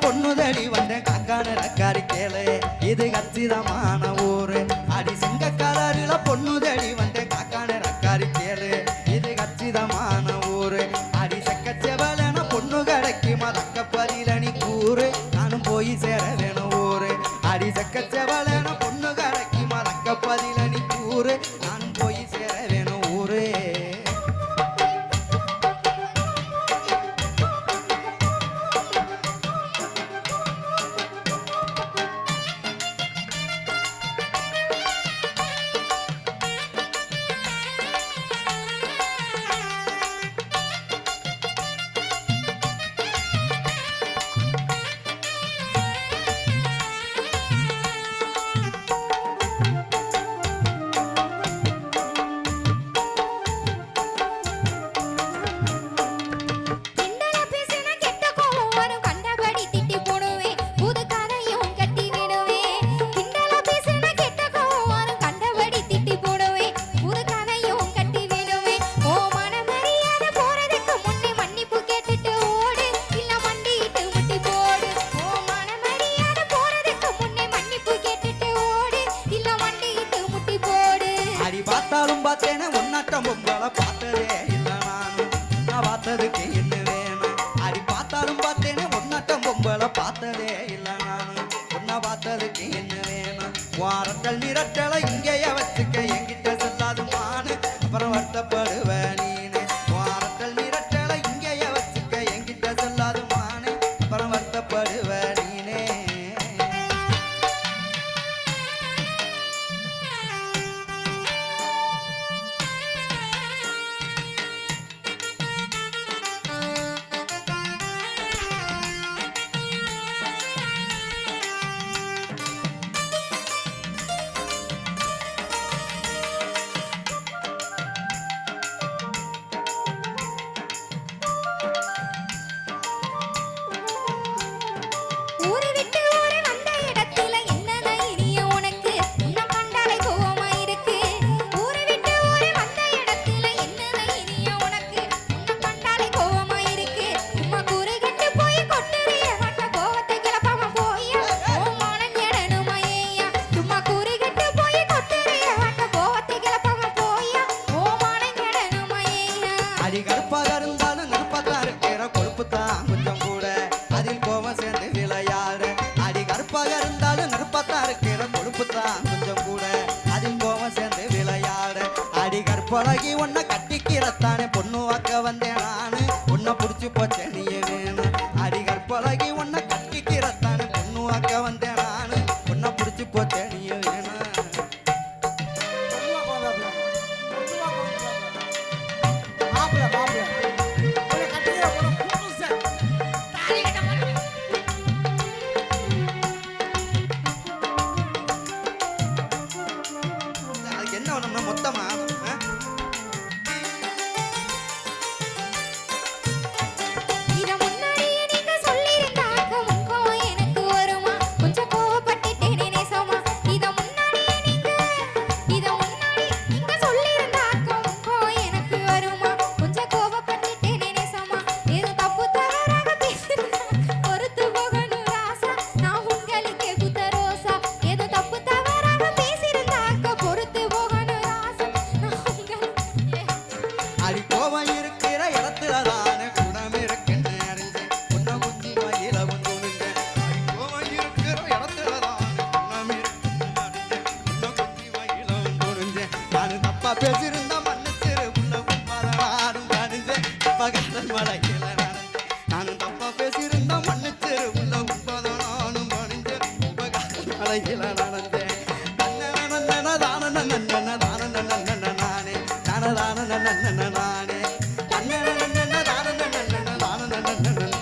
பொண்ணுதடி வந்த காக்கான ரக்காரி கேளு. இது கச்சிதமான ஊர். Charlie.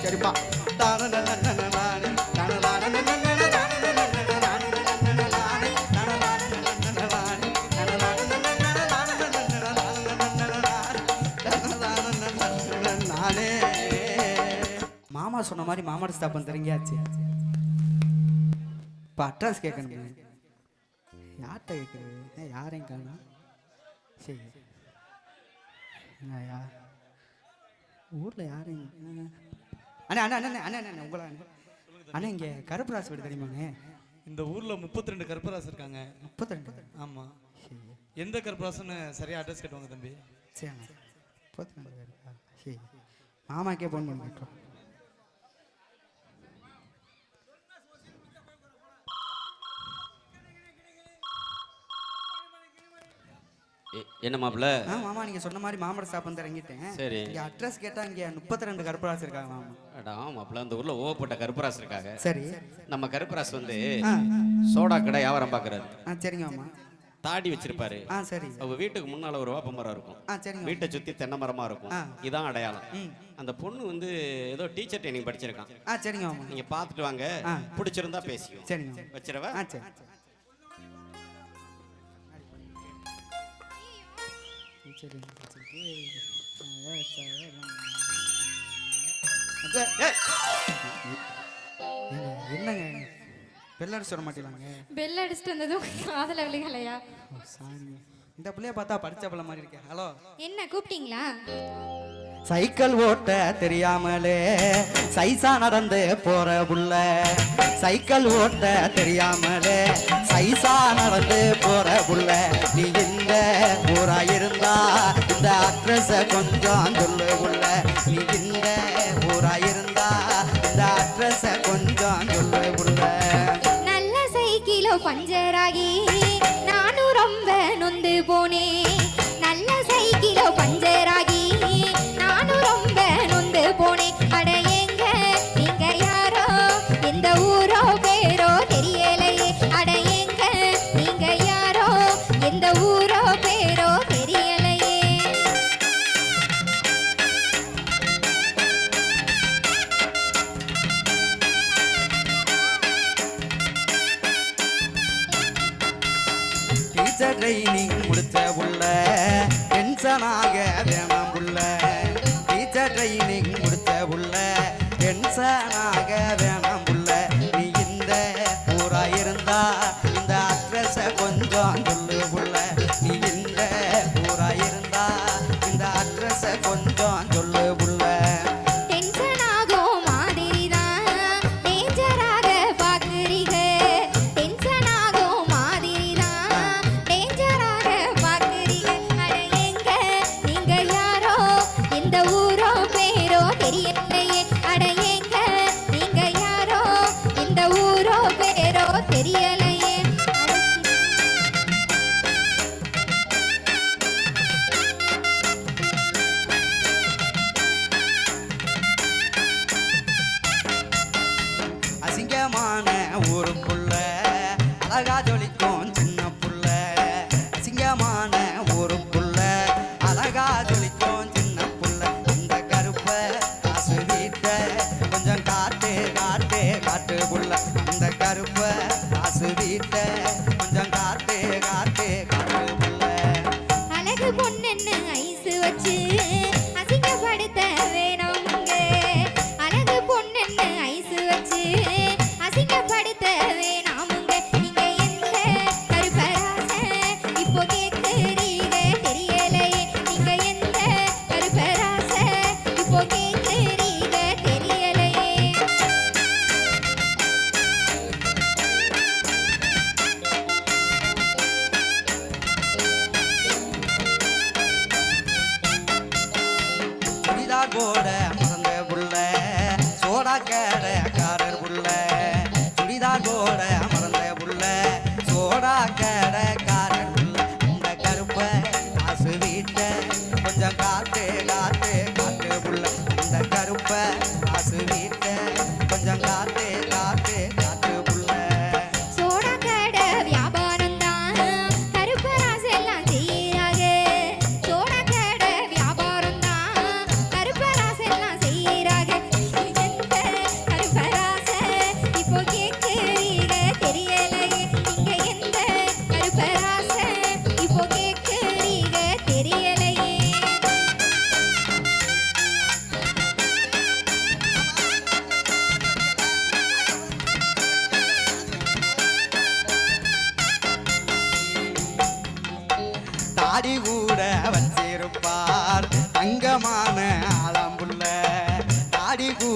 சரிப்பா தான மாமா சொன்ன மாதிரி மாமாட ஸ்தாபனம் தெரிஞ்சாச்சு. இப்போ அட்ரஸ் கேட்கணும் யார்கிட்ட கேட்குறது ஏன் யாரையும் காணும்? சரி. ஊரில் யாரும் அண்ணா அண்ணா அண்ணா அண்ணா அண்ணா உங்களா? அண்ணா இங்கே கருப்பராசு வீடு தெரியுமாங்க இந்த ஊரில் முப்பத்தி ரெண்டு கருப்பராசு இருக்காங்க. முப்பத்தி ரெண்டு ஆமாம் எந்த கருப்பராசுன்னு சரியாக அட்ரஸ் கேட்டுவாங்க தம்பி. சரி முப்பத்தி ரெண்டு மாமாக்கே ஃபோன் பண்ணி கேட்டோம் என்ன மாப்பிள்ள? ஆ மாமா நீங்கள் சொன்ன மாதிரி மாமர வந்து இறங்கிட்டேன். சரி. இங்கே அட்ரஸ் கேட்டால் இங்கே முப்பத்தி ரெண்டு கருப்பராசு இருக்காங்க மாமா. அடா மாப்பிள்ள அந்த ஊர்ல ஓவப்பட்ட கருப்பராசு இருக்காங்க. சரி. நம்ம கருப்பராசு வந்து சோடா கடை வியாபாரம் பார்க்கறாரு ஆ சரிங்க மாமா. தாடி வச்சிருப்பாரு. ஆ சரி. அவங்க வீட்டுக்கு முன்னால ஒரு வேப்ப மரம் இருக்கும். ஆ சரிங்க வீட்டை சுத்தி தென்னை மரமா இருக்கும். இதான் அடையாளம். அந்த பொண்ணு வந்து ஏதோ டீச்சர் ட்ரைனிங் படிச்சிருக்கான். ஆ சரிங்க மாமா. நீங்க பார்த்துட்டு வாங்க. பிடிச்சிருந்தா பேசிக்குவோம். சரிங்க வச்சிரவா ஆ சரி. சரி அக்கா, ஏய், ஏங்க, என்னங்க பெல்லடிச்சு சொல்ல மாட்டீங்களாங்க? பெல் அடிச்சுட்டு வந்ததும் காதல விழுகலையா? சாமி இந்த பிள்ளைய பார்த்தா படிச்ச பிள்ளை மாதிரி இருக்கேன் ஹலோ. என்ன கூப்பிட்டீங்களா? சைக்கிள் ஓட்ட தெரியாமலே சைசா நடந்து போற புள்ள. சைக்கிள் ஓட்ட தெரியாமலே சைசா நடந்து போற புள்ள. நீ இந்த ஊரா இந்த அட்ரஸ கொஞ்சம் சொல்லு உள்ள. நீ இந்த ஊரா இருந்தா இந்த அட்ரஸ கொஞ்சம் சொல்லு உள்ள. நல்ல சைக்கிளோ பஞ்சராகி நானும் ரொம்ப நொந்து போனேன். நல்ல சைக்கிளோ பஞ்சராகி டீச்சர் பேரோ தெரியலையே அட அழகா ஜொலிக்கும் சின்ன புள்ள. அசிங்கமான ஊருக்குள்ள அழகா ஜொலிக்கும் சின்ன புள்ள. இந்த கருப்ப காசு வீட்ட கொஞ்சம் காட்டு காட்டு காட்டு புள்ள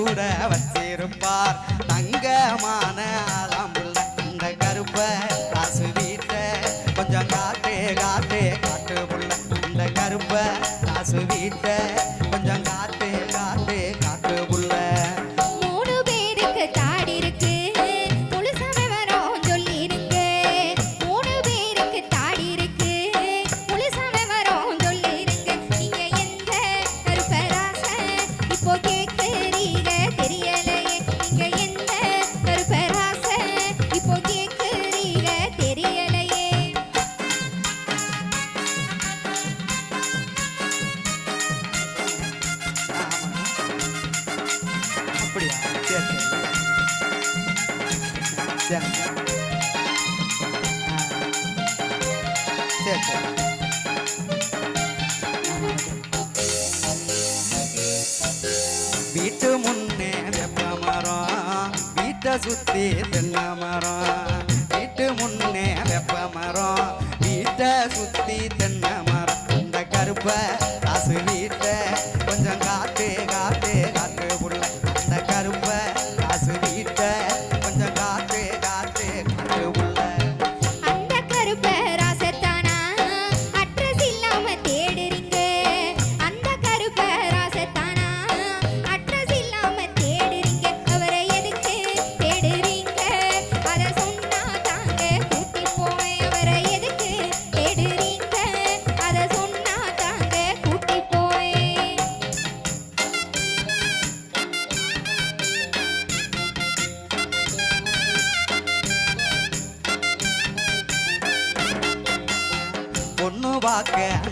கூட வச்சிருப்பார் தங்கமான அலம்பு சேர்த்து வீட்டு முன்னே வெப்ப மரம் வீட்டை சுத்தி தென்னை மரம். வீட்டு முன்னே வெப்ப மரம் வீட்டை சுத்தி தென்னை மரம். இந்த கருப்பை vaquer.